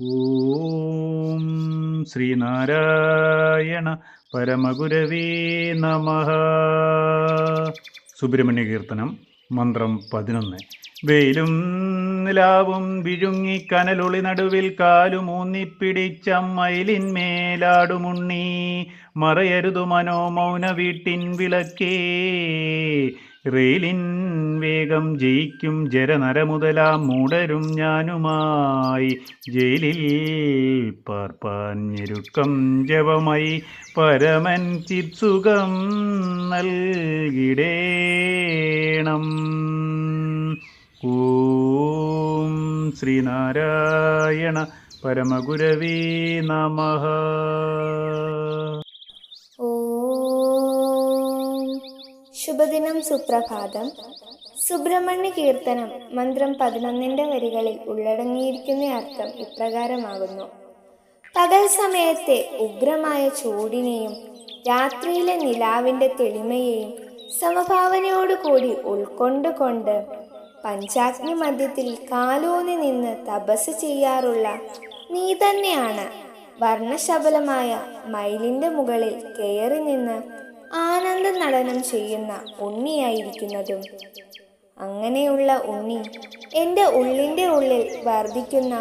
ഓം ശ്രീനാരായണ പരമഗുരവേ നമ. സുബ്രഹ്മണ്യ കീർത്തനം മന്ത്രം പതിനൊന്ന്. വെയിലും നിലാവും വിഴുങ്ങി കനലൊളി നടുവിൽ കാലുമൂന്നിപ്പിടിച്ചമ്മയിലിന്മേലാടുമുണ്ണി മറയരുതു മനോമൗന വീട്ടിൻ വിളക്കേ. റെയിലിൻ വേഗം ജയിക്കും ജരനരമുതലാം മൂടരും ഞാനുമായി. ജയിലിൽ പാർപ്പാൻ ഞെരുക്കം ജപമായി പരമൻ ചിത്സുഖം നൽകിടേണം. ശ്രീനാരായണ പരമഗുരവേ നമ. ശുഭദിനം സുപ്രഭാതം. സുബ്രഹ്മണ്യ കീർത്തനം മന്ത്രം പതിനൊന്നിന്റെ വരികളിൽ ഉള്ളടങ്ങിയിരിക്കുന്ന അർത്ഥം ഇപ്രകാരമാകുന്നു. പകൽ സമയത്തെ ഉഗ്രമായ ചൂടിനെയും രാത്രിയിലെ നിലാവിന്റെ തെളിമയെയും സമഭാവനയോടുകൂടി ഉൾക്കൊണ്ടുകൊണ്ട് പഞ്ചാഗ്നി മധ്യത്തിൽ കാലൂന്നി നിന്ന് തപസ് ചെയ്യാറുള്ള നീ തന്നെയാണ്. വർണശബലമായ മയിലിന്റെ മുകളിൽ കയറി നിന്ന് ആനന്ദ നടനം ചെയ്യുന്ന ഉണ്ണിയായിരിക്കുന്നതും. അങ്ങനെയുള്ള ഉണ്ണി എന്റെ ഉള്ളിന്റെ ഉള്ളിൽ വർദ്ധിക്കുന്ന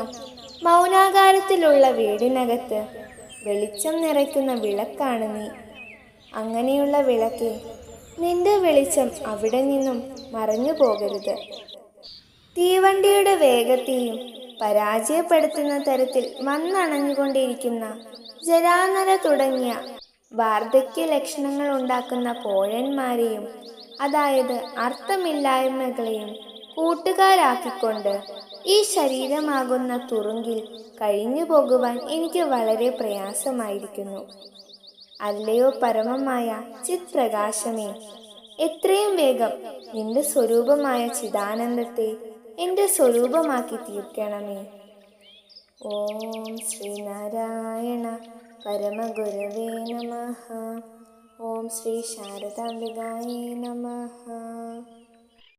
മൗനാകാരത്തിലുള്ള വീടിനകത്ത് വെളിച്ചം നിറയ്ക്കുന്ന വിളക്കാണ് നീ. അങ്ങനെയുള്ള വിളക്കെ നിന്റെ വെളിച്ചം അവിടെ നിന്നും മറഞ്ഞു പോകരുത്. തീവണ്ടിയുടെ വേഗത്തെയും പരാജയപ്പെടുത്തുന്ന തരത്തിൽ വന്നണഞ്ഞുകൊണ്ടിരിക്കുന്ന ജരാനര തുടങ്ങിയ വാർദ്ധക്യ ലക്ഷണങ്ങൾ ഉണ്ടാക്കുന്ന പോഴന്മാരെയും അതായത് അർത്ഥമില്ലായ്മകളെയും കൂട്ടുകാരാക്കിക്കൊണ്ട് ഈ ശരീരമാകുന്ന തുറുങ്കിൽ കഴിഞ്ഞു പോകുവാൻ എനിക്ക് വളരെ പ്രയാസമായിരിക്കുന്നു. അല്ലയോ പരമമായ ചിത്പ്രകാശമേ. എത്രയും വേഗം നിന്റെ സ്വരൂപമായ ചിദാനന്ദത്തെ എന്റെ സ്വരൂപമാക്കി തീർക്കണമേ. ഓം ശ്രീനാരായണ പരമഗുരവേ നമ. ഓം ശ്രീ ശാരദാംബികായേ നമഃ.